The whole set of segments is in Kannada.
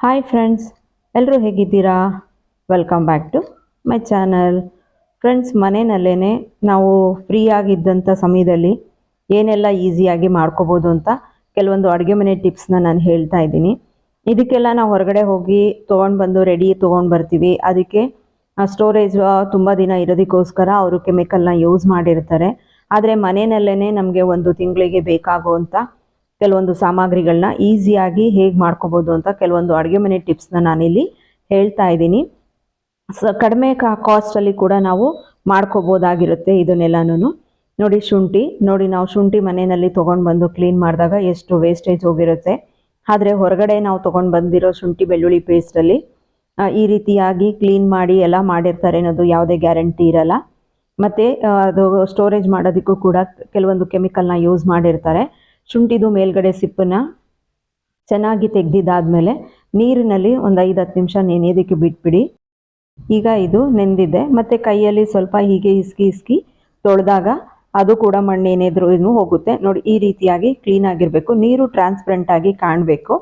ಹಾಯ್ ಫ್ರೆಂಡ್ಸ್ ಎಲ್ಲರೂ ಹೇಗಿದ್ದೀರಾ? Welcome back to my channel friends ಮನೆಯಲ್ಲೇ ನಾವು ಫ್ರೀ ಆಗಿದ್ದಂಥ ಸಮಯದಲ್ಲಿ ಏನೆಲ್ಲ ಈಸಿಯಾಗಿ ಮಾಡ್ಕೋಬೋದು ಅಂತ ಕೆಲವೊಂದು ಅಡುಗೆ ಮನೆ ಟಿಪ್ಸ್ನ ನಾನು ಹೇಳ್ತಾ ಇದ್ದೀನಿ. ಇದಕ್ಕೆಲ್ಲ ನಾವು ಹೊರಗಡೆ ಹೋಗಿ ತೊಗೊಂಡು ಬಂದು ರೆಡಿ ತೊಗೊಂಡು ಬರ್ತೀವಿ. ಅದಕ್ಕೆ ಸ್ಟೋರೇಜ್ ತುಂಬ ದಿನ ಇರೋದಕ್ಕೋಸ್ಕರ ಅವರು ಕೆಮಿಕಲ್ನ ಯೂಸ್ ಮಾಡಿರ್ತಾರೆ. ಆದರೆ ಮನೆಯಲ್ಲೇ ನಮಗೆ ಒಂದು ತಿಂಗಳಿಗೆ ಬೇಕಾಗುವಂಥ ಕೆಲವೊಂದು ಸಾಮಗ್ರಿಗಳನ್ನ ಈಸಿಯಾಗಿ ಹೇಗೆ ಮಾಡ್ಕೋಬೋದು ಅಂತ ಕೆಲವೊಂದು ಅಡುಗೆ ಮನೆ ಟಿಪ್ಸ್ನ ನಾನಿಲ್ಲಿ ಹೇಳ್ತಾ ಇದ್ದೀನಿ. ಸ, ಕಡಿಮೆ ಕಾ, ಕಾಸ್ಟಲ್ಲಿ ಕೂಡ ನಾವು ಮಾಡ್ಕೋಬೋದಾಗಿರುತ್ತೆ ಇದನ್ನೆಲ್ಲನೂ ನೋಡಿ ಶುಂಠಿ, ನೋಡಿ ನಾವು ಶುಂಠಿ ಮನೆಯಲ್ಲಿ ತೊಗೊಂಡು ಬಂದು ಕ್ಲೀನ್ ಮಾಡಿದಾಗ ಎಷ್ಟು ವೇಸ್ಟೇಜ್ ಹೋಗಿರುತ್ತೆ. ಆದರೆ ಹೊರಗಡೆ ನಾವು ತೊಗೊಂಡು ಬಂದಿರೋ ಶುಂಠಿ ಬೆಳ್ಳುಳ್ಳಿ ಪೇಸ್ಟಲ್ಲಿ ಈ ರೀತಿಯಾಗಿ ಕ್ಲೀನ್ ಮಾಡಿ ಎಲ್ಲ ಮಾಡಿರ್ತಾರೆ ಅನ್ನೋದು ಯಾವುದೇ ಗ್ಯಾರಂಟಿ ಇರಲ್ಲ. ಮತ್ತು ಅದು ಸ್ಟೋರೇಜ್ ಮಾಡೋದಕ್ಕೂ ಕೂಡ ಕೆಲವೊಂದು ಕೆಮಿಕಲ್ನ ಯೂಸ್ ಮಾಡಿರ್ತಾರೆ. ಶುಂಠಿದು ಮೇಲ್ಗಡೆ ಸಿಪ್ಪನ್ನ ಚೆನ್ನಾಗಿ ತೆಗೆದಿದ್ದಾದಮೇಲೆ ನೀರಿನಲ್ಲಿ ಒಂದು ಐದು ಹತ್ತು ನಿಮಿಷ ನೆನೆಯೋದಕ್ಕೆ ಬಿಟ್ಬಿಡಿ. ಈಗ ಇದು ನೆಂದಿದೆ. ಮತ್ತು ಕೈಯಲ್ಲಿ ಸ್ವಲ್ಪ ಹೀಗೆ ಇಸ್ಕಿ ಇಸ್ಕಿ ತೊಳೆದಾಗ ಅದು ಕೂಡ ಮಣ್ಣೇನೇದ್ರೂ ಹೋಗುತ್ತೆ. ನೋಡಿ, ಈ ರೀತಿಯಾಗಿ ಕ್ಲೀನ್ ಆಗಿರಬೇಕು. ನೀರು ಟ್ರಾನ್ಸ್ಪರೆಂಟ್ ಆಗಿ ಕಾಣಬೇಕು.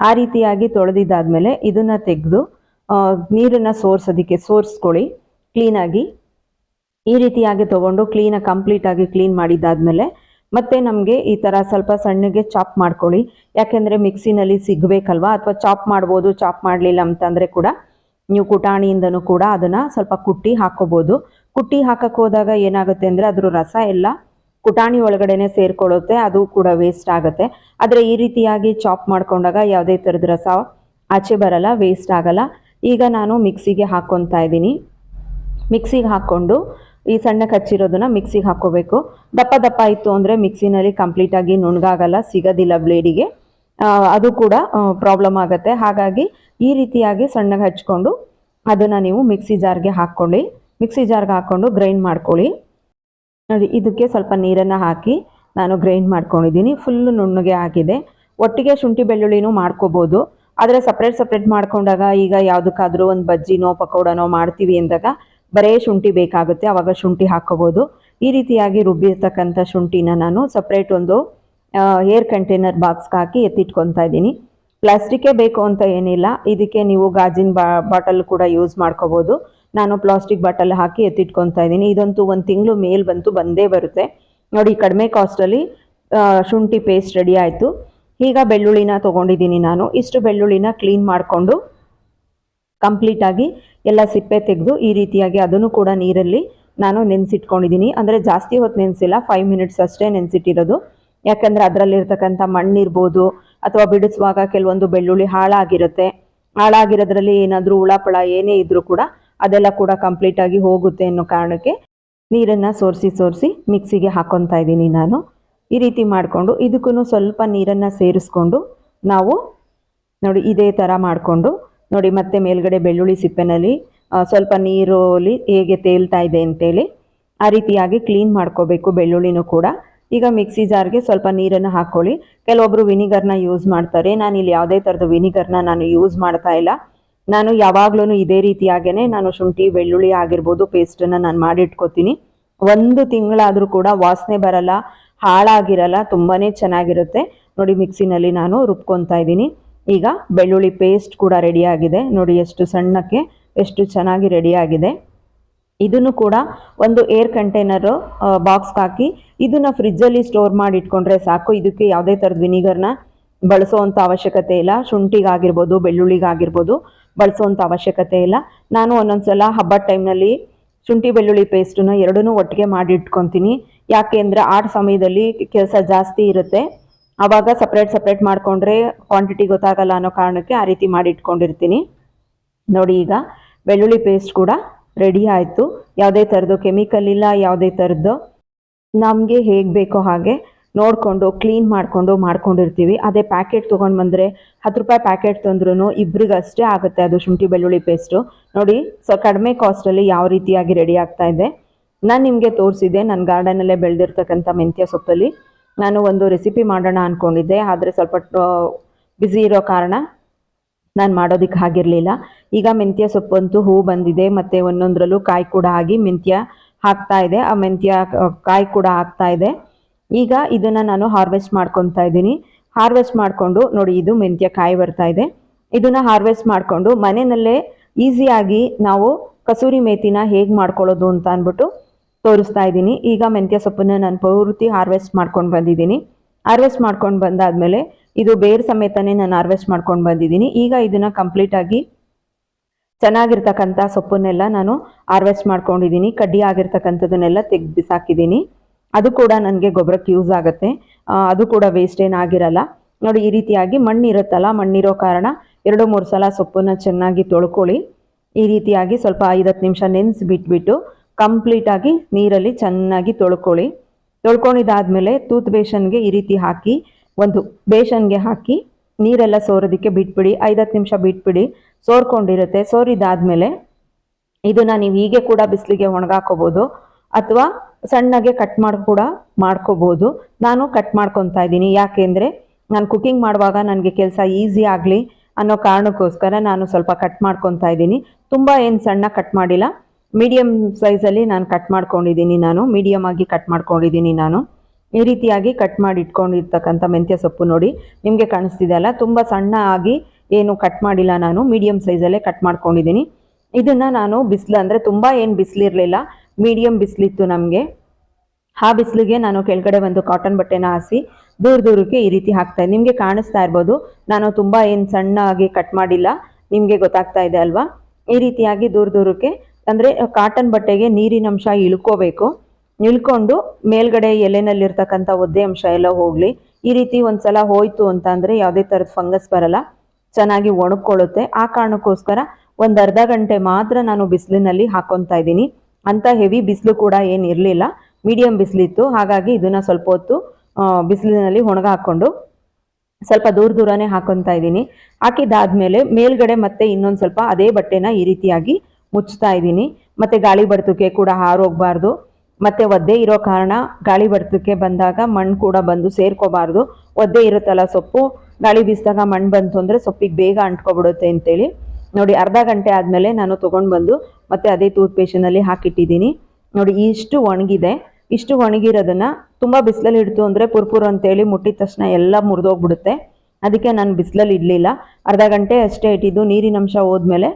ಆ ರೀತಿಯಾಗಿ ತೊಳೆದಿದ್ದಾದಮೇಲೆ ಇದನ್ನು ತೆಗೆದು ನೀರನ್ನು ಸೋರ್ಸೋದಕ್ಕೆ ಸೋರಿಸ್ಕೊಳ್ಳಿ. ಕ್ಲೀನಾಗಿ ಈ ರೀತಿಯಾಗಿ ತೊಗೊಂಡು ಕ್ಲೀನಾಗಿ ಕಂಪ್ಲೀಟಾಗಿ ಕ್ಲೀನ್ ಮಾಡಿದ್ದಾದಮೇಲೆ ಮತ್ತೆ ನಮಗೆ ಈ ಥರ ಸ್ವಲ್ಪ ಸಣ್ಣಗೆ ಚಾಪ್ ಮಾಡ್ಕೊಳ್ಳಿ. ಯಾಕೆಂದರೆ ಮಿಕ್ಸಿನಲ್ಲಿ ಸಿಗಬೇಕಲ್ವಾ? ಅಥವಾ ಚಾಪ್ ಮಾಡ್ಬೋದು, ಚಾಪ್ ಮಾಡಲಿಲ್ಲ ಅಂತಂದರೆ ಕೂಡ ನೀವು ಕುಟಾಣಿಯಿಂದನೂ ಕೂಡ ಅದನ್ನು ಸ್ವಲ್ಪ ಕುಟ್ಟಿ ಹಾಕ್ಕೋಬೋದು. ಕುಟ್ಟಿ ಹಾಕಕ್ಕೆ ಹೋದಾಗ ಏನಾಗುತ್ತೆ ಅಂದರೆ ಅದ್ರ ರಸ ಎಲ್ಲ ಕುಟಾಣಿ ಒಳಗಡೆನೆ ಸೇರ್ಕೊಳ್ಳುತ್ತೆ, ಅದು ಕೂಡ ವೇಸ್ಟ್ ಆಗುತ್ತೆ. ಆದರೆ ಈ ರೀತಿಯಾಗಿ ಚಾಪ್ ಮಾಡ್ಕೊಂಡಾಗ ಯಾವುದೇ ಥರದ ರಸ ಆಚೆ ಬರಲ್ಲ ವೇಸ್ಟ್ ಆಗಲ್ಲ. ಈಗ ನಾನು ಮಿಕ್ಸಿಗೆ ಹಾಕ್ಕೊತಾ ಇದ್ದೀನಿ. ಮಿಕ್ಸಿಗೆ ಹಾಕ್ಕೊಂಡು ಈ ಸಣ್ಣ ಕಚ್ಚಿರೋದನ್ನ ಮಿಕ್ಸಿಗೆ ಹಾಕೋಬೇಕು ದಪ್ಪ ದಪ್ಪ ಇತ್ತು ಅಂದರೆ ಮಿಕ್ಸಿನಲ್ಲಿ ಕಂಪ್ಲೀಟಾಗಿ ನುಣ್ಗಾಗಲ್ಲ ಸಿಗೋದಿಲ್ಲ ಬ್ಲೇಡಿಗೆ. ಅದು ಕೂಡ ಪ್ರಾಬ್ಲಮ್ ಆಗುತ್ತೆ. ಹಾಗಾಗಿ ಈ ರೀತಿಯಾಗಿ ಸಣ್ಣಗೆ ಹಚ್ಕೊಂಡು ಅದನ್ನು ನೀವು ಮಿಕ್ಸಿ ಜಾರ್ಗೆ ಹಾಕ್ಕೊಳ್ಳಿ. ಮಿಕ್ಸಿ ಜಾರ್ಗೆ ಹಾಕ್ಕೊಂಡು ಗ್ರೈಂಡ್ ಮಾಡ್ಕೊಳ್ಳಿ. ನೋಡಿ, ಇದಕ್ಕೆ ಸ್ವಲ್ಪ ನೀರನ್ನು ಹಾಕಿ ನಾನು ಗ್ರೈಂಡ್ ಮಾಡ್ಕೊಂಡಿದ್ದೀನಿ. ಫುಲ್ಲು ನುಣ್ಣಗೆ ಆಗಿದೆ. ಒಟ್ಟಿಗೆ ಶುಂಠಿ ಬೆಳ್ಳುಳ್ಳಿನೂ ಮಾಡ್ಕೋಬೋದು. ಆದರೆ ಸಪ್ರೇಟ್ ಸಪ್ರೇಟ್ ಮಾಡ್ಕೊಂಡಾಗ ಈಗ ಯಾವುದಕ್ಕಾದರೂ ಒಂದು ಬಜ್ಜಿನೋ, ಪಕೋಡನೋ ಮಾಡ್ತೀವಿ ಅಂದಾಗ ಬರೇ ಶುಂಠಿ ಬೇಕಾಗುತ್ತೆ ಆವಾಗ ಶುಂಠಿ ಹಾಕೋಬೋದು ಈ ರೀತಿಯಾಗಿ ರುಬ್ಬಿರ್ತಕ್ಕಂಥ ಶುಂಠಿನ ನಾನು ಸಪ್ರೇಟ್ ಒಂದು ಏರ್ ಕಂಟೈನರ್ ಬಾಕ್ಸ್ಗೆ ಹಾಕಿ ಎತ್ತಿಟ್ಕೊತಾ ಇದ್ದೀನಿ. ಪ್ಲಾಸ್ಟಿಕ್ಕೇ ಬೇಕು ಅಂತ ಏನಿಲ್ಲ, ಇದಕ್ಕೆ ನೀವು ಗಾಜಿನ ಬಾಟಲ್ ಕೂಡ ಯೂಸ್ ಮಾಡ್ಕೋಬೋದು. ನಾನು ಪ್ಲಾಸ್ಟಿಕ್ ಬಾಟಲ್ ಹಾಕಿ ಎತ್ತಿಟ್ಕೊತಾ ಇದ್ದೀನಿ. ಇದಂತೂ ಒಂದು ತಿಂಗಳು ಮೇಲ್ ಬಂತು, ಬಂದೇ ಬರುತ್ತೆ. ನೋಡಿ, ಕಡಿಮೆ ಕಾಸ್ಟಲ್ಲಿ ಶುಂಠಿ ಪೇಸ್ಟ್ ರೆಡಿ ಆಯಿತು. ಈಗ ಬೆಳ್ಳುಳ್ಳಿನ ತೊಗೊಂಡಿದ್ದೀನಿ ನಾನು. ಇಷ್ಟು ಬೆಳ್ಳುಳ್ಳಿನ ಕ್ಲೀನ್ ಮಾಡಿಕೊಂಡು ಕಂಪ್ಲೀಟಾಗಿ ಎಲ್ಲ ಸಿಪ್ಪೆ ತೆಗೆದು ಈ ರೀತಿಯಾಗಿ ಅದನ್ನು ಕೂಡ ನೀರಲ್ಲಿ ನಾನು ನೆನೆಸಿಟ್ಕೊಂಡಿದ್ದೀನಿ. ಅಂದರೆ ಜಾಸ್ತಿ ಹೊತ್ತು ನೆನೆಸಿಲ್ಲ ಫೈವ್ ಮಿನಿಟ್ಸ್ ಅಷ್ಟೇ ನೆನೆಸಿಟ್ಟಿರೋದು. ಯಾಕಂದರೆ ಅದರಲ್ಲಿರ್ತಕ್ಕಂಥ ಮಣ್ಣಿರ್ಬೋದು, ಅಥವಾ ಬಿಡಿಸುವಾಗ ಕೆಲವೊಂದು ಬೆಳ್ಳುಳ್ಳಿ ಹಾಳಾಗಿರುತ್ತೆ. ಹಾಳಾಗಿರೋದ್ರಲ್ಲಿ ಏನಾದರೂ ಹುಳಪಳ ಏನೇ ಇದ್ದರೂ ಕೂಡ ಅದೆಲ್ಲ ಕೂಡ ಕಂಪ್ಲೀಟಾಗಿ ಹೋಗುತ್ತೆ ಅನ್ನೋ ಕಾರಣಕ್ಕೆ ನೀರನ್ನು ಸೋರಿಸಿ ಸೋರಿಸಿ ಮಿಕ್ಸಿಗೆ ಹಾಕೊತಾ ಇದ್ದೀನಿ ನಾನು. ಈ ರೀತಿ ಮಾಡಿಕೊಂಡು ಇದಕ್ಕೂ ಸ್ವಲ್ಪ ನೀರನ್ನು ಸೇರಿಸ್ಕೊಂಡು ನಾವು ನೋಡಿ ಇದೇ ಥರ ಮಾಡಿಕೊಂಡು ನೋಡಿ, ಮತ್ತೆ ಮೇಲ್ಗಡೆ ಬೆಳ್ಳುಳ್ಳಿ ಸಿಪ್ಪೆನಲ್ಲಿ ಸ್ವಲ್ಪ ನೀರಲ್ಲಿ ಹೇಗೆ ತೇಲ್ತಾ ಇದೆ ಅಂತೇಳಿ ಆ ರೀತಿಯಾಗಿ ಕ್ಲೀನ್ ಮಾಡ್ಕೋಬೇಕು ಬೆಳ್ಳುಳ್ಳಿನೂ ಕೂಡ. ಈಗ ಮಿಕ್ಸಿ ಜಾರ್ಗೆ ಸ್ವಲ್ಪ ನೀರನ್ನು ಹಾಕ್ಕೊಳ್ಳಿ ಕೆಲವೊಬ್ಬರು ವಿನಿಗರ್ನ ಯೂಸ್ ಮಾಡ್ತಾರೆ. ನಾನು ಇಲ್ಲಿ ಯಾವುದೇ ಥರದ ವಿನಿಗರ್ನ ನಾನು ಯೂಸ್ ಮಾಡ್ತಾ ಇಲ್ಲ. ನಾನು ಯಾವಾಗ್ಲೂ ಇದೇ ರೀತಿಯಾಗೇ ನಾನು ಶುಂಠಿ, ಬೆಳ್ಳುಳ್ಳಿ ಆಗಿರ್ಬೋದು ಪೇಸ್ಟನ್ನು ನಾನು ಮಾಡಿಟ್ಕೋತೀನಿ. ಒಂದು ತಿಂಗಳಾದರೂ ಕೂಡ ವಾಸನೆ ಬರಲ್ಲ, ಹಾಳಾಗಿರಲ್ಲ ತುಂಬಾ ಚೆನ್ನಾಗಿರುತ್ತೆ. ನೋಡಿ, ಮಿಕ್ಸಿನಲ್ಲಿ ನಾನು ರುಬ್ಕೊತಾ ಇದ್ದೀನಿ. ಈಗ ಬೆಳ್ಳುಳ್ಳಿ ಪೇಸ್ಟ್ ಕೂಡ ರೆಡಿಯಾಗಿದೆ ನೋಡಿ ಎಷ್ಟು ಸಣ್ಣಕ್ಕೆ ಎಷ್ಟು ಚೆನ್ನಾಗಿ ರೆಡಿಯಾಗಿದೆ ಇದನ್ನು ಕೂಡ ಒಂದು ಏರ್ ಕಂಟೈನರು ಬಾಕ್ಸ್ಗೆ ಹಾಕಿ ಇದನ್ನು ಫ್ರಿಜ್ಜಲ್ಲಿ ಸ್ಟೋರ್ ಮಾಡಿ ಇಟ್ಕೊಂಡ್ರೆ ಸಾಕು. ಇದಕ್ಕೆ ಯಾವುದೇ ಥರದ ವಿನಿಗರ್ನ ಬಳಸೋವಂಥ ಅವಶ್ಯಕತೆ ಇಲ್ಲ. ಶುಂಠಿಗಾಗಿರ್ಬೋದು, ಬೆಳ್ಳುಳ್ಳಿಗಾಗಿರ್ಬೋದು ಬಳಸೋವಂಥ ಅವಶ್ಯಕತೆ ಇಲ್ಲ. ನಾನು ಒಂದೊಂದ್ಸಲ ಹಬ್ಬದ ಟೈಮ್ನಲ್ಲಿ ಶುಂಠಿ, ಬೆಳ್ಳುಳ್ಳಿ ಪೇಸ್ಟನ್ನು ಎರಡನ್ನೂ ಒಟ್ಟಿಗೆ ಮಾಡಿ ಇಟ್ಕೊತೀನಿ. ಯಾಕೆ ಅಂದರೆ ಆ ಸಮಯದಲ್ಲಿ ಕೆಲಸ ಜಾಸ್ತಿ ಇರುತ್ತೆ. ಆವಾಗ ಸಪ್ರೇಟ್ ಸಪ್ರೇಟ್ ಮಾಡಿಕೊಂಡ್ರೆ ಕ್ವಾಂಟಿಟಿ ಗೊತ್ತಾಗಲ್ಲ ಅನ್ನೋ ಕಾರಣಕ್ಕೆ ಆ ರೀತಿ ಮಾಡಿ ಇಟ್ಕೊಂಡಿರ್ತೀನಿ. ನೋಡಿ ಈಗ ಬೆಳ್ಳುಳ್ಳಿ ಪೇಸ್ಟ್ ಕೂಡ ರೆಡಿ ಆಯಿತು. ಯಾವುದೇ ಥರದ್ದು ಕೆಮಿಕಲ್ ಇಲ್ಲ, ಯಾವುದೇ ಥರದ್ದು. ನಮಗೆ ಹೇಗೆ ಬೇಕೋ ಹಾಗೆ ನೋಡಿಕೊಂಡು ಕ್ಲೀನ್ ಮಾಡಿಕೊಂಡು ಮಾಡ್ಕೊಂಡಿರ್ತೀವಿ. ಅದೇ ಪ್ಯಾಕೆಟ್ ತೊಗೊಂಡು ಬಂದರೆ ಹತ್ತು ರೂಪಾಯಿ ಪ್ಯಾಕೆಟ್ ತಂದ್ರೂ ಇಬ್ಬರಿಗಷ್ಟೇ ಆಗುತ್ತೆ ಅದು ಶುಂಠಿ ಬೆಳ್ಳುಳ್ಳಿ ಪೇಸ್ಟು ನೋಡಿ, ಸೊ ಕಡಿಮೆ ಕಾಸ್ಟಲ್ಲಿ ಯಾವ ರೀತಿಯಾಗಿ ರೆಡಿ ಆಗ್ತಾ ಇದೆ. ನಾನು ನಿಮಗೆ ತೋರಿಸಿದೆ ನನ್ನ ಗಾರ್ಡನಲ್ಲೇ ಬೆಳೆದಿರ್ತಕ್ಕಂಥ ಮೆಂತ್ಯ ಸೊಪ್ಪಲ್ಲಿ. ನಾನು ಒಂದು ರೆಸಿಪಿ ಮಾಡೋಣ ಅಂದ್ಕೊಂಡಿದ್ದೆ ಆದರೆ ಸ್ವಲ್ಪ ಬ್ಯುಸಿ ಇರೋ ಕಾರಣ ನಾನು ಮಾಡೋದಕ್ಕೆ ಆಗಿರಲಿಲ್ಲ ಈಗ ಮೆಂತ್ಯ ಸೊಪ್ಪಂತೂ ಹೂ ಬಂದಿದೆ, ಮತ್ತು ಒಂದೊಂದರಲ್ಲೂ ಕಾಯಿ ಕೂಡ ಆಗಿ ಮೆಂತ್ಯ ಹಾಕ್ತಾ ಇದೆ. ಆ ಮೆಂತ್ಯ ಕಾಯಿ ಕೂಡ ಆಗ್ತಾ ಇದೆ. ಈಗ ಇದನ್ನು ನಾನು ಹಾರ್ವೆಸ್ಟ್ ಮಾಡ್ಕೊತಾ ಇದ್ದೀನಿ. ಹಾರ್ವೆಸ್ಟ್ ಮಾಡಿಕೊಂಡು ನೋಡಿ, ಇದು ಮೆಂತ್ಯ ಕಾಯಿ ಬರ್ತಾ ಇದೆ. ಇದನ್ನು ಹಾರ್ವೆಸ್ಟ್ ಮಾಡಿಕೊಂಡು ಮನೆಯಲ್ಲೇ ಈಸಿಯಾಗಿ ನಾವು ಕಸೂರಿ ಮೇತಿನ ಹೇಗೆ ಮಾಡ್ಕೊಳ್ಳೋದು ಅಂತ ಅಂದ್ಬಿಟ್ಟು ತೋರಿಸ್ತಾ ಇದ್ದೀನಿ. ಈಗ ಮೆಂತ್ಯ ಸೊಪ್ಪನ್ನು ನಾನು ಪೂರ್ತಿ ಹಾರ್ವೆಸ್ಟ್ ಮಾಡ್ಕೊಂಡು ಬಂದಿದ್ದೀನಿ. ಹಾರ್ವೆಸ್ಟ್ ಮಾಡ್ಕೊಂಡು ಬಂದಾದಮೇಲೆ ಇದು ಬೇರ್ ಸಮೇತನೇ ನಾನು ಹಾರ್ವೆಸ್ಟ್ ಮಾಡ್ಕೊಂಡು ಬಂದಿದ್ದೀನಿ. ಈಗ ಇದನ್ನು ಕಂಪ್ಲೀಟಾಗಿ ಚೆನ್ನಾಗಿರ್ತಕ್ಕಂಥ ಸೊಪ್ಪನ್ನೆಲ್ಲ ನಾನು ಹಾರ್ವೆಸ್ಟ್ ಮಾಡ್ಕೊಂಡಿದ್ದೀನಿ. ಕಡ್ಡಿ ಆಗಿರ್ತಕ್ಕಂಥದ್ದನ್ನೆಲ್ಲ ತೆಗ್ದು ಬಿಸಾಕಿದ್ದೀನಿ. ಅದು ಕೂಡ ನನಗೆ ಗೊಬ್ಬರಕ್ಕೆ ಯೂಸ್ ಆಗುತ್ತೆ. ಅದು ಕೂಡ ವೇಸ್ಟ್ ಏನಾಗಿರಲ್ಲ ನೋಡಿ, ಈ ರೀತಿಯಾಗಿ ಮಣ್ಣಿರುತ್ತಲ್ಲ, ಮಣ್ಣಿರೋ ಕಾರಣ ಎರಡು, ಮೂರು ಸಲ ಸೊಪ್ಪನ್ನು ಚೆನ್ನಾಗಿ ತೊಳ್ಕೊಳ್ಳಿ. ಈ ರೀತಿಯಾಗಿ ಸ್ವಲ್ಪ ಐದತ್ತು ನಿಮಿಷ ನೆನೆಸಿ ಬಿಟ್ಬಿಟ್ಟು ಕಂಪ್ಲೀಟಾಗಿ ನೀರಲ್ಲಿ ಚೆನ್ನಾಗಿ ತೊಳ್ಕೊಳ್ಳಿ. ತೊಳ್ಕೊಂಡಿದ್ದಾದಮೇಲೆ ತೂತ್ ಬೇಷನ್ಗೆ ಈ ರೀತಿ ಹಾಕಿ, ಒಂದು ಬೇಷನ್ಗೆ ಹಾಕಿ ನೀರೆಲ್ಲ ಸೋರೋದಕ್ಕೆ ಬಿಟ್ಬಿಡಿ, ಐದತ್ತು ನಿಮಿಷ ಬಿಟ್ಬಿಡಿ. ಸೋರ್ಕೊಂಡಿರುತ್ತೆ, ಸೋರಿದಾದ್ಮೇಲೆ ಇದನ್ನು ನೀವು ಹೀಗೆ ಕೂಡ ಬಿಸಿಲಿಗೆ ಒಣಗಾಕೋಬೋದು ಅಥವಾ ಸಣ್ಣಗೆ ಕಟ್ ಮಾಡಿ, ಕೂಡ ಮಾಡ್ಕೋಬೋದು. ನಾನು ಕಟ್ ಮಾಡ್ಕೊತಾ ಇದ್ದೀನಿ. ಯಾಕೆಂದರೆ ನಾನು ಕುಕಿಂಗ್ ಮಾಡುವಾಗ ನನಗೆ ಕೆಲಸ ಈಸಿ ಆಗಲಿ ಅನ್ನೋ ಕಾರಣಕ್ಕೋಸ್ಕರ ನಾನು ಸ್ವಲ್ಪ ಕಟ್ ಮಾಡ್ಕೊತಾ ಇದ್ದೀನಿ. ತುಂಬ ಏನು ಸಣ್ಣ ಕಟ್ ಮಾಡಿಲ್ಲ. ಮೀಡಿಯಮ್ ಸೈಜಲ್ಲಿ ನಾನು ಕಟ್ ಮಾಡ್ಕೊಂಡಿದ್ದೀನಿ ನಾನು. ಮೀಡಿಯಮ್ ಆಗಿ ಕಟ್ ಮಾಡ್ಕೊಂಡಿದ್ದೀನಿ ನಾನು. ಈ ರೀತಿಯಾಗಿ ಕಟ್ ಮಾಡಿ ಇಟ್ಕೊಂಡಿರ್ತಕ್ಕಂಥ ಮೆಂತ್ಯ ಸೊಪ್ಪು ನೋಡಿ. ನಿಮಗೆ ಕಾಣಿಸ್ತಿದೆ ಅಲ್ಲ? ತುಂಬ ಸಣ್ಣ ಆಗಿ ಏನು ಕಟ್ ಮಾಡಿಲ್ಲ ನಾನು. ಮೀಡಿಯಮ್ ಸೈಜಲ್ಲೇ ಕಟ್ ಮಾಡ್ಕೊಂಡಿದ್ದೀನಿ. ಇದನ್ನು ನಾನು ಬಿಸಿಲು ಅಂದರೆ ತುಂಬ ಏನು ಬಿಸಿಲಿರಲಿಲ್ಲ. ಮೀಡಿಯಮ್ ಬಿಸಿಲಿತ್ತು ನಮಗೆ. ಆ ಬಿಸಿಲಿಗೆ ನಾನು ಕೆಳಗಡೆ ಒಂದು ಕಾಟನ್ ಬಟ್ಟೆನ ಹಾಸಿ ದೂರ ದೂರಕ್ಕೆ ಈ ರೀತಿ ಹಾಕ್ತಾ ಇದ್ದೀನಿ ನಿಮಗೆ ಕಾಣಿಸ್ತಾ ಇರ್ಬೋದು. ನಾನು ತುಂಬ ಏನು ಸಣ್ಣ ಆಗಿ ಕಟ್ ಮಾಡಿಲ್ಲ. ನಿಮಗೆ ಗೊತ್ತಾಗ್ತಾ ಇದೆ ಅಲ್ವಾ? ಈ ರೀತಿಯಾಗಿ ದೂರ ದೂರಕ್ಕೆ ಅಂದರೆ ಕಾಟನ್ ಬಟ್ಟೆಗೆ ನೀರಿನ ಅಂಶ ಇಳ್ಕೋಬೇಕು. ಇಳ್ಕೊಂಡು ಮೇಲ್ಗಡೆ ಎಲೆನಲ್ಲಿರ್ತಕ್ಕಂಥ ಒದ್ದೆ ಅಂಶ ಎಲ್ಲ ಹೋಗಲಿ. ಈ ರೀತಿ ಒಂದ್ಸಲ ಹೋಯ್ತು ಅಂತ ಅಂದರೆ ಯಾವುದೇ ಥರದ ಫಂಗಸ್ ಬರಲ್ಲ. ಚೆನ್ನಾಗಿ ಒಣಕೊಳ್ಳುತ್ತೆ ಆ ಕಾರಣಕ್ಕೋಸ್ಕರ ಒಂದು ಅರ್ಧ ಗಂಟೆ ಮಾತ್ರ ನಾನು ಬಿಸಿಲಿನಲ್ಲಿ ಹಾಕೊತಾ ಇದ್ದೀನಿ. ಅಂತ ಹೆವಿ ಬಿಸಿಲು ಕೂಡ ಏನು ಇರಲಿಲ್ಲ. ಮೀಡಿಯಂ ಬಿಸಿಲಿತ್ತು. ಹಾಗಾಗಿ ಇದನ್ನು ಸ್ವಲ್ಪ ಹೊತ್ತು ಬಿಸಿಲಿನಲ್ಲಿ ಒಣಗ ಹಾಕ್ಕೊಂಡು ಸ್ವಲ್ಪ ದೂರ ದೂರನೇ ಹಾಕೊತಾ ಇದ್ದೀನಿ. ಹಾಕಿದಾದ್ಮೇಲೆ ಮೇಲ್ಗಡೆ ಮತ್ತೆ ಇನ್ನೊಂದು ಸ್ವಲ್ಪ ಅದೇ ಬಟ್ಟೆನ ಈ ರೀತಿಯಾಗಿ ಮುಚ್ತಾ ಇದ್ದೀನಿ. ಮತ್ತೆ ಗಾಳಿ ಬಡ್ತಕ್ಕೆ ಕೂಡ ಹಾರೋಗ್ಬಾರ್ದು. ಮತ್ತೆ ಒದ್ದೆ ಇರೋ ಕಾರಣ ಗಾಳಿ ಬಡ್ತಕ್ಕೆ ಬಂದಾಗ ಮಣ್ಣು ಕೂಡ ಬಂದು ಸೇರ್ಕೋಬಾರ್ದು. ಒದ್ದೆ ಇರುತ್ತಲ್ಲ ಸೊಪ್ಪು, ಗಾಳಿ ಬೀಸಿದಾಗ ಮಣ್ಣು ಬಂತು ಅಂದರೆ ಸೊಪ್ಪಿಗೆ ಬೇಗ ಅಂಟ್ಕೊಬಿಡುತ್ತೆ ಅಂತೇಳಿ. ನೋಡಿ, ಅರ್ಧ ಗಂಟೆ ಆದಮೇಲೆ ನಾನು ತೊಗೊಂಡು ಬಂದು ಮತ್ತೆ ಅದೇ ಟೂತ್ ಪೇಸ್ಟಿನಲ್ಲಿ ಹಾಕಿಟ್ಟಿದ್ದೀನಿ. ನೋಡಿ, ಇಷ್ಟು ಒಣಗಿದೆ. ಇಷ್ಟು ಒಣಗಿರೋದನ್ನು ತುಂಬ ಬಿಸಿಲಲ್ಲಿ ಇಡ್ತು ಅಂದರೆ ಪುರ್ಪುರ್ ಅಂತೇಳಿ ಮುಟ್ಟಿದ ತಕ್ಷಣ ಎಲ್ಲ ಮುರಿದೋಗ್ಬಿಡುತ್ತೆ. ಅದಕ್ಕೆ ನಾನು ಬಿಸಿಲಲ್ಲಿ ಇಡಲಿಲ್ಲ. ಅರ್ಧ ಗಂಟೆ ಅಷ್ಟೇ ಇಟ್ಟಿದ್ದು. ನೀರಿನಂಶ ಹೋದ್ಮೇಲೆ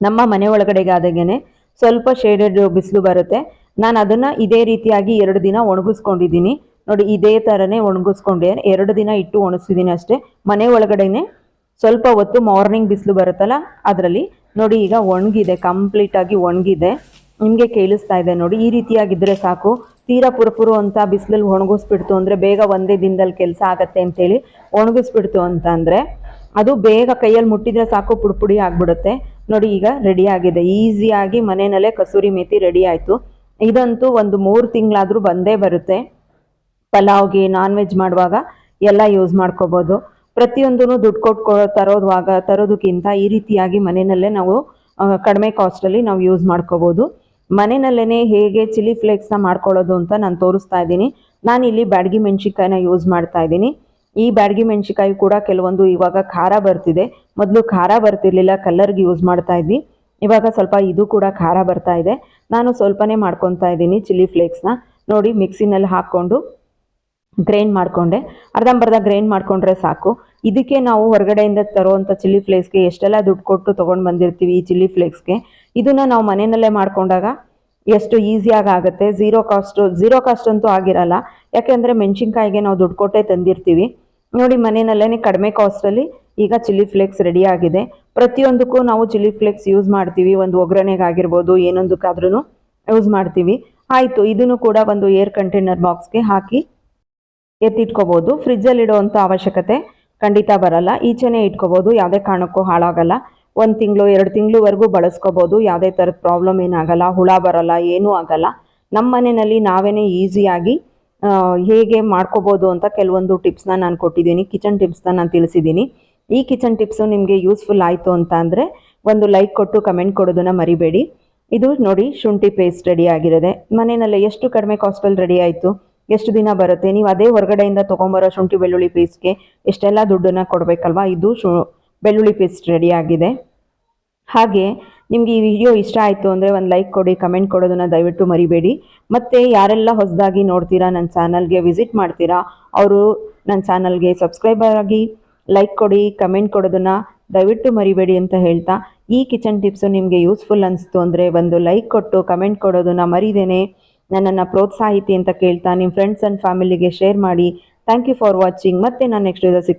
ನಮ್ಮ ಮನೆ ಒಳಗಡೆಗೆ ಆದಾಗೇನೆ ಸ್ವಲ್ಪ ಶೇಡೆಡ್ ಬಿಸಿಲು ಬರುತ್ತೆ. ನಾನು ಅದನ್ನು ಇದೇ ರೀತಿಯಾಗಿ ಎರಡು ದಿನ ಒಣಗಿಸ್ಕೊಂಡಿದ್ದೀನಿ. ನೋಡಿ, ಇದೇ ಥರನೇ ಒಣಗಿಸ್ಕೊಂಡೆ. ಎರಡು ದಿನ ಇಟ್ಟು ಒಣಗಿಸಿದ್ದೀನಿ ಅಷ್ಟೇ. ಮನೆ ಒಳಗಡೆನೆ ಸ್ವಲ್ಪ ಹೊತ್ತು ಮಾರ್ನಿಂಗ್ ಬಿಸಿಲು ಬರುತ್ತಲ್ಲ, ಅದರಲ್ಲಿ ನೋಡಿ, ಈಗ ಒಣಗಿದೆ ಕಂಪ್ಲೀಟಾಗಿ ಒಣಗಿದೆ. ನಿಮಗೆ ಕೇಳಿಸ್ತಾ ಇದೆ ನೋಡಿ, ಈ ರೀತಿಯಾಗಿದ್ದರೆ ಸಾಕು. ತೀರಾ ಪುರಪುರು ಅಂತ ಬಿಸಿಲಲ್ಲಿ ಒಣಗಿಸ್ಬಿಡ್ತು ಅಂದರೆ ಬೇಗ ಒಂದೇ ದಿನದಲ್ಲಿ ಕೆಲಸ ಆಗತ್ತೆ ಅಂತೇಳಿ ಒಣಗಿಸ್ಬಿಡ್ತು ಅಂತ ಅದು ಬೇಗ ಕೈಯಲ್ಲಿ ಮುಟ್ಟಿದರೆ ಸಾಕು ಪುಡಿ ಪುಡಿ ಆಗ್ಬಿಡುತ್ತೆ. ನೋಡಿ ಈಗ ರೆಡಿ ಆಗಿದೆ. ಈಸಿಯಾಗಿ ಮನೆಯಲ್ಲೇ ಕಸೂರಿ ಮೇಥಿ ರೆಡಿ ಆಯಿತು. ಇದಂತೂ ಒಂದು ಮೂರು ತಿಂಗಳಾದರೂ ಬಂದೇ ಬರುತ್ತೆ. ಪಲಾವ್ಗೆ ನಾನ್ ವೆಜ್ ಮಾಡುವಾಗ ಎಲ್ಲ ಯೂಸ್ ಮಾಡ್ಕೋಬೋದು. ಪ್ರತಿಯೊಂದೂ ದುಡ್ಡು ಕೊಟ್ಟು ತರೋದುವಾಗ ತರೋದಕ್ಕಿಂತ ಈ ರೀತಿಯಾಗಿ ಮನೆಯಲ್ಲೇ ನಾವು ಕಡಿಮೆ ಕಾಸ್ಟಲ್ಲಿ ನಾವು ಯೂಸ್ ಮಾಡ್ಕೋಬೋದು. ಮನೆಯಲ್ಲೇ ಹೇಗೆ ಚಿಲ್ಲಿ ಫ್ಲೇಕ್ಸ್ನ ಮಾಡ್ಕೊಳ್ಳೋದು ಅಂತ ನಾನು ತೋರಿಸ್ತಾ ಇದ್ದೀನಿ. ನಾನು ಇಲ್ಲಿ ಬ್ಯಾಡಗಿ ಮೆಣಸಿನ್ಕಾಯಿನ ಯೂಸ್ ಮಾಡ್ತಾ ಇದ್ದೀನಿ. ಈ ಬ್ಯಾಡಗಿ ಮೆಣಸಿನ್ಕಾಯಿ ಕೂಡ ಕೆಲವೊಂದು ಇವಾಗ ಖಾರ ಬರ್ತಿದೆ. ಮೊದಲು ಖಾರ ಬರ್ತಿರ್ಲಿಲ್ಲ, ಕಲ್ಲರ್ಗೆ ಯೂಸ್ ಮಾಡ್ತಾ ಇದ್ವಿ. ಇವಾಗ ಸ್ವಲ್ಪ ಇದು ಕೂಡ ಖಾರ ಬರ್ತಾ ಇದೆ. ನಾನು ಸ್ವಲ್ಪನೇ ಮಾಡ್ಕೊತಾ ಇದ್ದೀನಿ ಚಿಲ್ಲಿ ಫ್ಲೇಕ್ಸ್ನ. ನೋಡಿ ಮಿಕ್ಸಿನಲ್ಲಿ ಹಾಕ್ಕೊಂಡು ಗ್ರೈಂಡ್ ಮಾಡಿಕೊಂಡೆ. ಅರ್ಧಂಬರ್ಧ ಗ್ರೈಂಡ್ ಮಾಡಿಕೊಂಡ್ರೆ ಸಾಕು. ಇದಕ್ಕೆ ನಾವು ಹೊರಗಡೆಯಿಂದ ತರುವಂಥ ಚಿಲ್ಲಿ ಫ್ಲೇಕ್ಸ್ಗೆ ಎಷ್ಟೆಲ್ಲ ದುಡ್ಡು ಕೊಟ್ಟು ತೊಗೊಂಡು ಬಂದಿರ್ತೀವಿ ಈ ಚಿಲ್ಲಿ ಫ್ಲೇಕ್ಸ್ಗೆ, ಇದನ್ನು ನಾವು ಮನೆಯಲ್ಲೇ ಮಾಡಿಕೊಂಡಾಗ ಎಷ್ಟು ಈಸಿಯಾಗಿ ಆಗುತ್ತೆ. ಝೀರೋ ಕಾಸ್ಟು, ಝೀರೋ ಕಾಸ್ಟ್ ಅಂತೂ ಆಗಿರಲ್ಲ. ಯಾಕೆಂದರೆ ಮೆಣಸಿನ್ಕಾಯಿಗೆ ನಾವು ದುಡ್ಡು ಕೊಟ್ಟೇ ತಂದಿರ್ತೀವಿ. ನೋಡಿ ಮನೆಯಲ್ಲೇ ಕಡಿಮೆ ಕಾಸ್ಟಲ್ಲಿ ಈಗ ಚಿಲ್ಲಿ ಫ್ಲೇಕ್ಸ್ ರೆಡಿ ಆಗಿದೆ. ಪ್ರತಿಯೊಂದಕ್ಕೂ ನಾವು ಚಿಲ್ಲಿ ಫ್ಲೇಕ್ಸ್ ಯೂಸ್ ಮಾಡ್ತೀವಿ. ಒಂದು ಒಗ್ಗರಣೆಗಾಗಿರ್ಬೋದು ಏನೊಂದಕ್ಕಾದ್ರೂ ಯೂಸ್ ಮಾಡ್ತೀವಿ. ಆಯಿತು, ಇದನ್ನು ಕೂಡ ಒಂದು ಏರ್ ಕಂಟೈನರ್ ಬಾಕ್ಸ್ಗೆ ಹಾಕಿ ಎತ್ತಿಟ್ಕೋಬೋದು. ಫ್ರಿಜ್ಜಲ್ಲಿ ಇಡೋವಂಥ ಅವಶ್ಯಕತೆ ಖಂಡಿತ ಬರಲ್ಲ. ಈಚೆನೇ ಇಟ್ಕೋಬೋದು. ಯಾವುದೇ ಕಾರಣಕ್ಕೂ ಹಾಳಾಗಲ್ಲ. ಒಂದು ತಿಂಗಳು, ಎರಡು ತಿಂಗಳವರೆಗೂ ಬಳಸ್ಕೋಬೋದು. ಯಾವುದೇ ಥರದ ಪ್ರಾಬ್ಲಮ್ ಏನಾಗಲ್ಲ. ಹುಳ ಬರಲ್ಲ, ಏನೂ ಆಗಲ್ಲ. ನಮ್ಮ ಮನೆಯಲ್ಲಿ ನಾವೇನೇ ಈಸಿಯಾಗಿ ಹೇಗೆ ಮಾಡ್ಕೋಬೋದು ಅಂತ ಕೆಲವೊಂದು ಟಿಪ್ಸ್ನ ನಾನು ಕೊಟ್ಟಿದ್ದೀನಿ. ಕಿಚನ್ ಟಿಪ್ಸ್ನ ನಾನು ತಿಳಿಸಿದ್ದೀನಿ. ಈ ಕಿಚನ್ ಟಿಪ್ಸು ನಿಮಗೆ ಯೂಸ್ಫುಲ್ ಆಯಿತು ಅಂತ ಅಂದರೆ ಒಂದು ಲೈಕ್ ಕೊಟ್ಟು ಕಮೆಂಟ್ ಕೊಡೋದನ್ನ ಮರಿಬೇಡಿ. ಇದು ನೋಡಿ ಶುಂಠಿ ಪೇಸ್ಟ್ ರೆಡಿ ಆಗಿರೋದೆ. ಮನೆಯಲ್ಲೇ ಎಷ್ಟು ಕಡಿಮೆ ಕಾಸ್ಟಲ್ಲಿ ರೆಡಿ ಆಯಿತು? ಎಷ್ಟು ದಿನ ಬರುತ್ತೆ? ನೀವು ಅದೇ ಹೊರಗಡೆಯಿಂದ ತೊಗೊಂಬರೋ ಶುಂಠಿ ಬೆಳ್ಳುಳ್ಳಿ ಪೇಸ್ಟ್ಗೆ ಎಷ್ಟೆಲ್ಲ ದುಡ್ಡನ್ನು ಕೊಡಬೇಕಲ್ವಾ? ಇದು ಶು, ಬೆಳ್ಳುಳ್ಳಿ ಪೇಸ್ಟ್ ರೆಡಿ ಆಗಿದೆ. ಹಾಗೆ ನಿಮಗೆ ಈ ವಿಡಿಯೋ ಇಷ್ಟ ಆಯಿತು ಅಂದರೆ ಒಂದು ಲೈಕ್ ಕೊಡಿ ಕಮೆಂಟ್ ಕೊಡೋದನ್ನು ದಯವಿಟ್ಟು ಮರಿಬೇಡಿ. ಮತ್ತು ಯಾರೆಲ್ಲ ಹೊಸದಾಗಿ ನೋಡ್ತೀರಾ ನನ್ನ ಚಾನಲ್ಗೆ ವಿಸಿಟ್ ಮಾಡ್ತೀರಾ, ಅವರು ನನ್ನ ಚಾನಲ್ಗೆ ಸಬ್ಸ್ಕ್ರೈಬರ್ ಆಗಿ ಲೈಕ್ ಕೊಡಿ ಕಮೆಂಟ್ ಕೊಡೋದನ್ನು ದಯವಿಟ್ಟು ಮರಿಬೇಡಿ ಅಂತ ಹೇಳ್ತಾ, ಈ ಕಿಚನ್ ಟಿಪ್ಸು ನಿಮಗೆ ಯೂಸ್ಫುಲ್ ಅನಿಸ್ತು ಅಂದರೆ ಒಂದು ಲೈಕ್ ಕೊಟ್ಟು ಕಮೆಂಟ್ ಕೊಡೋದನ್ನು ಮರಿದೇನೆ, ನನ್ನನ್ನು ಪ್ರೋತ್ಸಾಹಿತಿ ಅಂತ ಕೇಳ್ತಾ ನಿಮ್ಮ ಫ್ರೆಂಡ್ಸ್ ಆ್ಯಂಡ್ ಫ್ಯಾಮಿಲಿಗೆ ಶೇರ್ ಮಾಡಿ. ಥ್ಯಾಂಕ್ ಯು ಫಾರ್ ವಾಚಿಂಗ್ ಮತ್ತೆ ನಾನು ನೆಕ್ಸ್ಟ್ ಸಿಗ್ತೀನಿ.